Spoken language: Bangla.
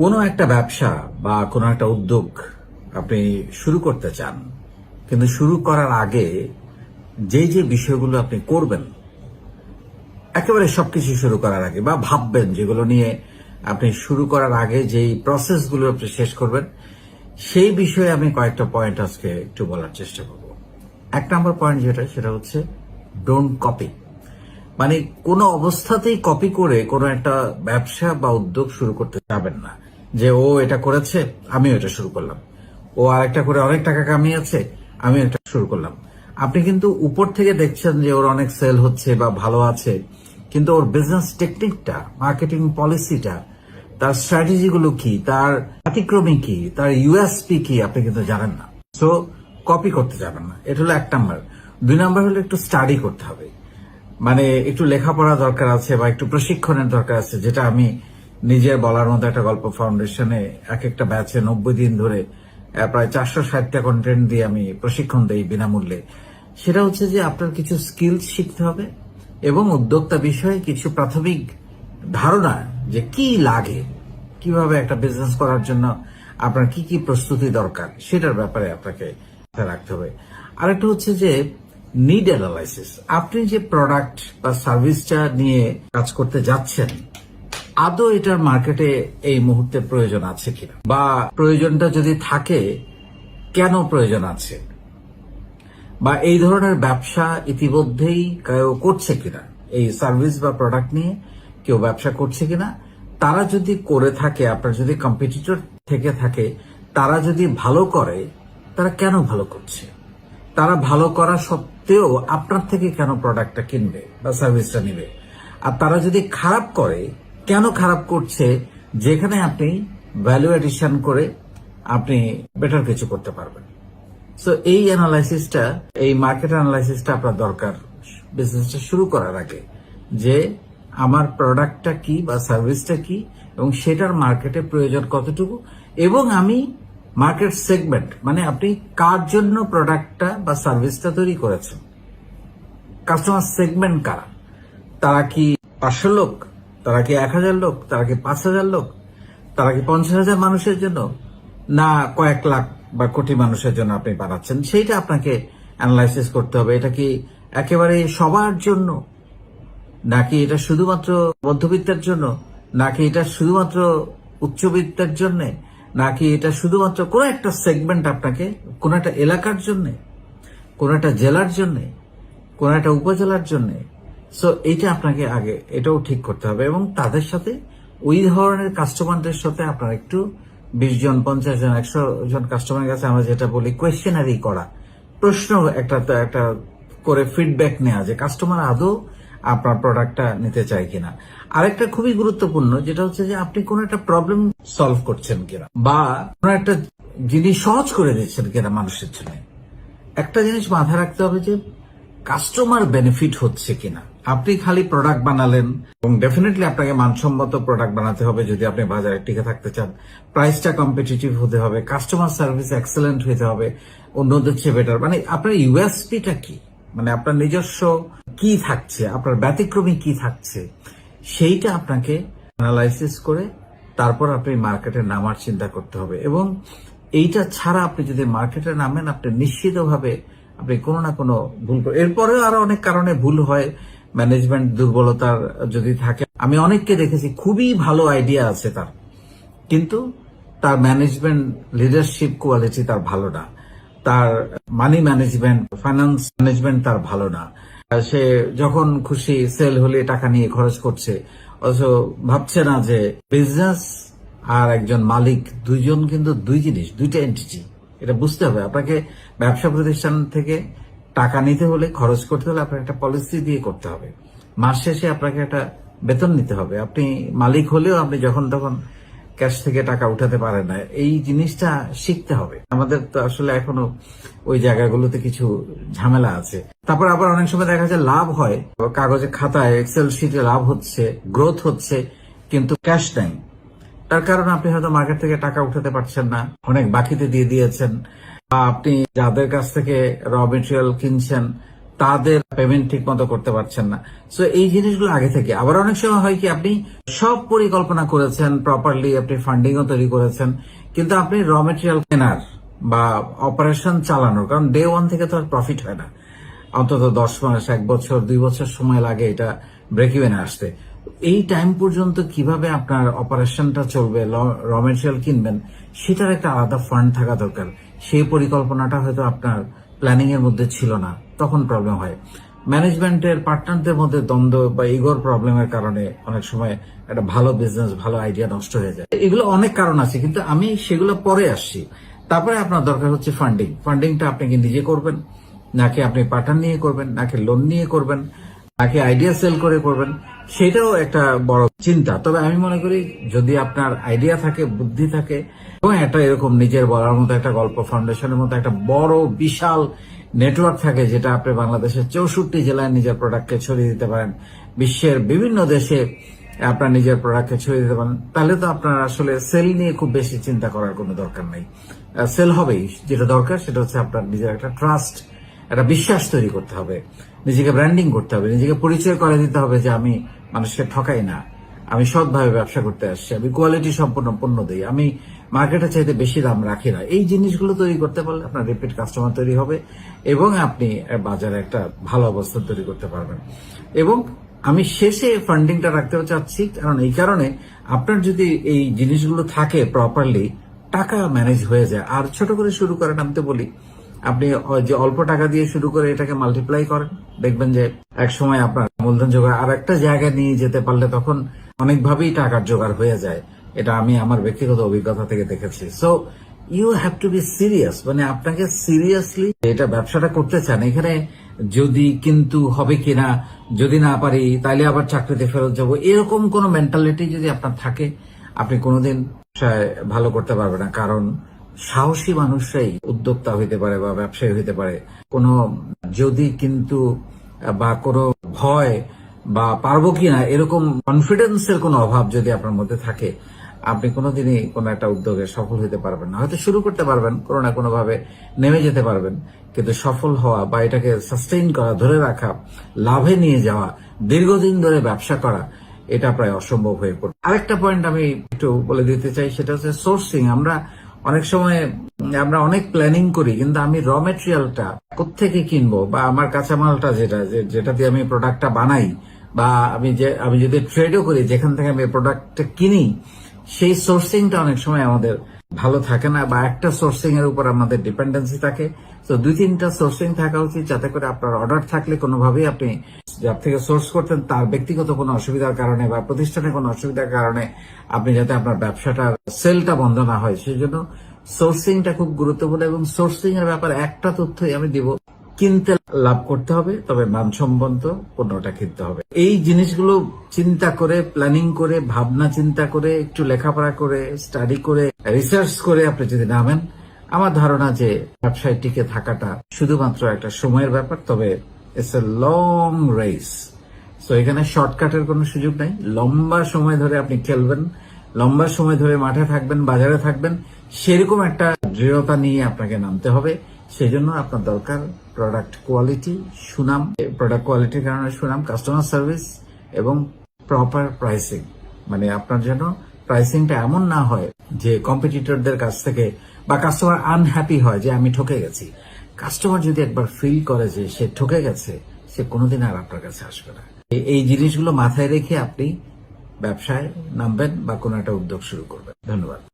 কোনো একটা ব্যবসা বা কোনো একটা উদ্যোগ আপনি শুরু করতে চান, কিন্তু শুরু করার আগে যে যে বিষয়গুলো আপনি করবেন, একেবারে সবকিছু শুরু করার আগে বা ভাববেন যেগুলো নিয়ে আপনি শুরু করার আগে যেই প্রসেসগুলো আপনি শেষ করবেন, সেই বিষয়ে আমি কয়েকটা পয়েন্ট আজকে একটু বলার চেষ্টা করব। এক নম্বর পয়েন্ট যেটা, সেটা হচ্ছে ডোন্ট কপি মানে কোনো অবস্থাতেই কপি করে কোনো একটা ব্যবসা বা উদ্যোগ শুরু করতে যাবেন না। যে ও এটা করেছে, আমিও এটা শুরু করলাম। ও আরেকটা করে অনেক টাকা কামিয়েছে আমি এটা শুরু করলাম। আপনি কিন্তু উপর থেকে দেখছেন যে ওর অনেক সেল হচ্ছে বা ভালো আছে, কিন্তু ওর বিজনেস টেকনিকটা মার্কেটিং পলিসিটা তার স্ট্র্যাটেজিগুলো কি, তার ব্যতিক্রমী কি, তার ইউএসপি কি, আপনি কিন্তু জানেন না। সো কপি করতে যাবেন না। এটা হলো এক নাম্বার দুই নাম্বার হলো একটু স্টাডি করতে হবে। মানে একটু লেখাপড়া দরকার আছে বা একটু প্রশিক্ষণের দরকার আছে, যেটা আমি নিজের বলার মতো একটা গল্প ফাউন্ডেশনে এক একটা ব্যাচে নব্বই দিন ধরে প্রায় চারশো ষাটটা কন্টেন্ট দিয়ে আমি প্রশিক্ষণ দেই বিনামূল্যে। সেটা হচ্ছে যে আপনার কিছু স্কিলস শিখতে হবে এবং উদ্যোক্তা বিষয়ে কিছু প্রাথমিক ধারণা যে কি লাগে, কীভাবে একটা বিজনেস করার জন্য আপনার কি কি প্রস্তুতি দরকার, সেটার ব্যাপারে আপনাকে রাখতে হবে। আরেকটা হচ্ছে যে নিড অ্যানালাইসিস আপনি যে প্রোডাক্ট বা সার্ভিসটা নিয়ে কাজ করতে যাচ্ছেন আদৌ এটার মার্কেটে এই মুহূর্তে প্রয়োজন আছে কিনা? বা প্রয়োজনটা যদি থাকে, কেন প্রয়োজন আছে? বা এই ধরনের ব্যবসা ইতিমধ্যেই কেউ করছে কিনা? এই সার্ভিস বা প্রোডাক্ট নিয়ে কেউ ব্যবসা করছে কিনা? তারা যদি করে থাকে, আপনার যদি কম্পিটিটর থেকে থাকে, তারা যদি ভালো করে, তারা কেন ভালো করছে? তারা ভালো করা সত্ত্বেও আপনার থেকে কেন প্রোডাক্টটা কিনবে বা সার্ভিসটা নিবে? আর তারা যদি খারাপ করে কেন খারাপ করছে? যেখানে আপনি ভ্যালু এডিশন করে আপনি বেটার কিছু করতে পারবেন। সো এই অ্যানালাইসিসটা এই মার্কেট অ্যানালাইসিসটা আপনার দরকার। বিজনেসটা শুরু করার আগে যে আমার প্রোডাক্টটা কি বা সার্ভিসটা কি এবং সেটার মার্কেটে প্রয়োজন কতটুকু এবং আমি মার্কেট সেগমেন্ট মানে আপনি কার জন্য প্রোডাক্টটা বা সার্ভিসটা তৈরি করেছেন? কাস্টমার সেগমেন্ট কারা? তারা কি পাঁচশো লোক? তারা কি এক হাজার লোক? তারা কি পাঁচ হাজার লোক? তারা কি পঞ্চাশ হাজার মানুষের জন্য? না, কয়েক লাখ বা কোটি মানুষের জন্য আপনি বানাচ্ছেন। সেইটা আপনাকে অ্যানালাইসিস করতে হবে। এটা কি একেবারে সবার জন্য? নাকি এটা শুধুমাত্র মধ্যবিত্তের জন্য? নাকি এটা শুধুমাত্র উচ্চবিত্তের জন্য? নাকি এটা শুধুমাত্র কোনো একটা সেগমেন্ট আপনাকে, কোনো একটা এলাকার জন্য, কোনো একটা জেলার জন্য, কোনো একটা উপজেলার জন্য সো এইটা আপনাকে আগে, এটাও ঠিক করতে হবে এবং তাদের সাথে, ওই ধরনের কাস্টমারদের সাথে আপনার একটু বিশ জন, পঞ্চাশ জন, একশো জন কাস্টমারের কাছে আমরা যেটা বলি কোয়েশ্চেনারি করা। প্রশ্ন একটা একটা করে ফিডব্যাক নেওয়া যে কাস্টমার আদৌ আপনার প্রোডাক্টটা নিতে চায় কিনা। আরেকটা খুবই গুরুত্বপূর্ণ যেটা হচ্ছে যে আপনি কোন একটা প্রবলেম সলভ করছেন কিনা বা কোন একটা জিনিস সহজ করে দিচ্ছেন কিনা মানুষের জন্য। একটা জিনিস মাথায় রাখতে হবে যে কাস্টমার বেনিফিট হচ্ছে কিনা? আপনি খালি প্রোডাক্ট বানালেন এবং ডেফিনেটলি আপনাকে মানসম্মত প্রোডাক্ট বানাতে হবে যদি আপনি বাজারে টিকে থাকতে চান। প্রাইসটা কম্পিটিটিভ হতে হবে কাস্টমার সার্ভিস এক্সেলেন্ট হতে হবে, অন্যদের চেয়ে বেটার মানে আপনার ইউএসপিটা কি? মানে আপনার নিজস্ব কি থাকছে? আপনার ব্যতিক্রমী কি থাকছে? সেইটা আপনাকে অ্যানালাইসিস করে তারপর আপনি মার্কেটে নামার চিন্তা করতে হবে। এবং এইটা ছাড়া আপনি যদি মার্কেটে নামেন, আপনি নিশ্চিতভাবে আপনি কোনো না কোনো ভুল এরপরেও আরও অনেক কারণে ভুল হয় ম্যানেজমেন্ট দুর্বলতার যদি থাকে। আমি অনেককে দেখেছি, খুবই ভালো আইডিয়া আছে তার। কিন্তু তার ম্যানেজমেন্ট লিডারশিপ কোয়ালিটি তার ভালো না। তার মানি ম্যানেজমেন্ট ফাইন্যান্স ম্যানেজমেন্ট তার ভালো না। সে যখন খুশি সেল হলে টাকা নিয়ে খরচ করছে, অথচ ভাবছে না যে বিজনেস আর একজন মালিক, দুইজন কিন্তু দুই জিনিস, দুইটা এন্টিটি এটা বুঝতে হবে। আপনাকে ব্যবসা প্রতিষ্ঠান থেকে টাকা নিতে হলে, খরচ করতে হলে আপনাকে একটা পলিসি দিয়ে করতে হবে। মাস শেষে আপনাকে একটা বেতন নিতে হবে। আপনি মালিক হলেও আপনি যখন তখন ক্যাশ থেকে টাকা উঠাতে পারেন না। এই জিনিসটা শিখতে হবে। আমাদের তো আসলে এখনও ওই জায়গাগুলোতে কিছু ঝামেলা আছে। তারপর আবার অনেক সময় দেখা যায় লাভ হয়। কাগজে খাতায় এক্সেল শিটে লাভ হচ্ছে গ্রোথ হচ্ছে, কিন্তু ক্যাশ নাই। তার কারণ আপনি হয়তো মার্কেট থেকে টাকা উঠাতে পারছেন না, অনেক বাকিতে দিয়ে দিয়েছেন, বা আপনি যাদের কাছ থেকে র মেটেরিয়াল কিনছেন, তাদের পেমেন্ট ঠিক মতো করতে পারছেন না। সো এই জিনিসগুলো আগে থেকে। আবার অনেক সময় হয় কি, আপনি সব পরিকল্পনা করেছেন প্রপারলি আপনি ফান্ডিংও তৈরি করেছেন, কিন্তু আপনি র মেটেরিয়াল কেনার বা অপারেশন চালানোর, কারণ ডে ওয়ান থেকে তো আর প্রফিট হয় না। অন্তত দশ মাস, এক বছর, দুই বছর সময় লাগে এটা ব্রেক ইভেনে আসতে। এই টাইম পর্যন্ত কীভাবে আপনার অপারেশনটা চলবে র মেটেরিয়াল কিনবেন, সেটার একটা আলাদা ফান্ড থাকা দরকার। সেই পরিকল্পনাটা হয়তো আপনার প্ল্যানিং এর মধ্যে ছিল না, তখন প্রবলেম হয়। ম্যানেজমেন্টের পার্টনারদের মধ্যে দ্বন্দ্ব বা ইগোর প্রবলেমের কারণে অনেক সময় একটা ভালো বিজনেস ভালো আইডিয়া নষ্ট হয়ে যায়। এগুলো অনেক কারণ আছে, কিন্তু আমি সেগুলো পরে আসছি। তারপরে আপনার দরকার হচ্ছে ফান্ডিং ফান্ডিংটা আপনি কি নিজে করবেন? নাকি আপনি পার্টনার নিয়ে করবেন? নাকি লোন নিয়ে করবেন? নাকি আইডিয়া সেল করে করবেন, সেটাও একটা বড় চিন্তা। তবে আমি মনে করি, যদি আপনার আইডিয়া থাকে, বুদ্ধি থাকে, এবং একটা এরকম নিজের বলার মতো একটা গল্প ফাউন্ডেশনের মতো একটা বড়, বিশাল নেটওয়ার্ক থাকে, যেটা আপনি বাংলাদেশের চৌষট্টি জেলায় নিজের প্রোডাক্টকে ছড়িয়ে দিতে পারেন, বিশ্বের বিভিন্ন দেশে আপনার নিজের প্রোডাক্টকে ছড়িয়ে দিতে পারেন, তাহলে তো আপনার আসলে সেল নিয়ে খুব বেশি চিন্তা করার কোনো দরকার নেই। সেল হবেই, যেটা দরকার, সেটা হচ্ছে আপনার নিজের একটা ট্রাস্ট একটা বিশ্বাস তৈরি করতে হবে। নিজেকে ব্র্যান্ডিং করতে হবে। নিজেকে পরিচয় করে দিতে হবে যে আমি মানুষকে ঠকাই না। আমি সৎভাবে ব্যবসা করতে আসছি। আমি কোয়ালিটি সম্পন্ন পণ্য দিই। আমি মার্কেটে চাইতে বেশি দাম রাখি না। এই জিনিসগুলো তৈরি করতে পারলে আপনার রিপিট কাস্টমার তৈরি হবে এবং আপনি বাজারে একটা ভালো অবস্থান তৈরি করতে পারবেন। এবং আমি শেষে ফান্ডিংটা রাখতে চাচ্ছি কারণ এই কারণে আপনার যদি এই জিনিসগুলো থাকে প্রপারলি টাকা ম্যানেজ হয়ে যায়। আর ছোট করে শুরু করেন আমি তো বলি আপনি যে অল্প টাকা দিয়ে শুরু করে এটাকে মাল্টিপ্লাই করেন, দেখবেন যে এক সময় আপনার মূলধন জোগাড়, আর একটা জায়গায় নিয়ে যেতে পারলে তখন অনেকভাবেই টাকার জোগাড় হয়ে যায়। এটা আমি আমার ব্যক্তিগত অভিজ্ঞতা থেকে দেখেছি। So you have to be serious মানে আপনাকে সিরিয়াসলি এটা ব্যবসাটা করতে চান, এখানে যদি কিন্তু হবে কিনা, যদি না পারি, তাইলে আবার চাকরিতে ফেরত যাব। এরকম কোন মেন্টালিটি যদি আপনার থাকে, আপনি কোনোদিন ভালো করতে পারবেন না। কারণ সাহসী মানুষরাই উদ্যোক্তা হইতে পারে বা ব্যবসায়ী হইতে পারে। কোনো যদি কিন্তু, বা কোনো ভয় বা পারব কিনা, এরকম কনফিডেন্সের কোনো অভাব যদি আপনার মধ্যে থাকে, আপনি কোনোদিনই কোনো একটা উদ্যোগে সফল হতে পারবেন না। হয়তো শুরু করতে পারবেন, কোনো না কোনো ভাবে নেমে যেতে পারবেন, কিন্তু সফল হওয়া বা এটাকে সাস্টেইন করা, ধরে রাখা, লাভে নিয়ে যাওয়া, দীর্ঘদিন ধরে ব্যবসা করা, এটা প্রায় অসম্ভব হয়ে পড়ে আরেকটা পয়েন্ট আমি একটু বলে দিতে চাই, সেটা হচ্ছে সোর্সিং আমরা অনেক সময় আমরা অনেক প্ল্যানিং করি, কিন্তু আমি র মেটেরিয়ালটা কোথেকে কিনবো? বা আমার কাঁচামালটা যেটা যেটা দিয়ে আমি প্রোডাক্টটা বানাই, বা আমি যে, আমি যদি ট্রেডও করি, যেখান থেকে আমি প্রোডাক্টটা কিনি, সেই সোর্সিংটা অনেক সময় আমাদের ভালো থাকে না, বা একটা সোর্সিং এর উপর আমাদের ডিপেন্ডেন্সি থাকে। তো দুই তিনটা সোর্সিং থাকা উচিত, যাতে করে আপনার অর্ডার থাকলে কোনোভাবেই আপনি যার থেকে সোর্স করতেন, তার ব্যক্তিগত কোনো অসুবিধার কারণে বা প্রতিষ্ঠানের কোনো অসুবিধার কারণে আপনি যাতে আপনার ব্যবসাটা সেলটা বন্ধ না হয়। সেই জন্য সোর্সিংটা খুব গুরুত্বপূর্ণ এবং সোর্সিং এর ব্যাপারে একটা তথ্যই আমি দিব। কিনতে লাভ করতে হবে, তবে মানসম্মত পণ্যটা কিনতে হবে। এই জিনিসগুলো চিন্তা করে প্ল্যানিং করে, ভাবনা চিন্তা করে, একটু লেখাপড়া করে স্টাডি করে রিসার্চ করে আপনি যদি নামেন, আমার ধারণা যে ব্যবসায় টিকে থাকাটা শুধুমাত্র একটা সময়ের ব্যাপার, তবে it's a long race so এখানে শর্টকাটের কোনো সুযোগ নাই। লম্বা সময় ধরে আপনি খেলবেন, লম্বা সময় ধরে মাঠে থাকবেন, বাজারে থাকবেন, সেরকম একটা দৃঢ়তা নিয়ে আপনাকে নামতে হবে। সেই জন্য আপনার দরকার প্রোডাক্ট কোয়ালিটি সুনাম। প্রোডাক্ট কোয়ালিটির কারণে সুনাম কাস্টমার সার্ভিস এবং প্রপার প্রাইসিং মানে আপনার জন্য প্রাইসিংটা এমন না হয় যে কম্পিটিটরদের কাছ থেকে বা কাস্টমার আনহ্যাপি হয় যে আমি ঠকে গেছি। কাস্টমার যদি একবার ফিল করে যে সে ঠকে গেছে, সে কোনোদিন আর আপনার কাছে আসবে না। এই- জিনিসগুলো মাথায় রেখে আপনি ব্যবসায় নামবেন বা কোনো একটা উদ্যোগ শুরু করবেন। ধন্যবাদ।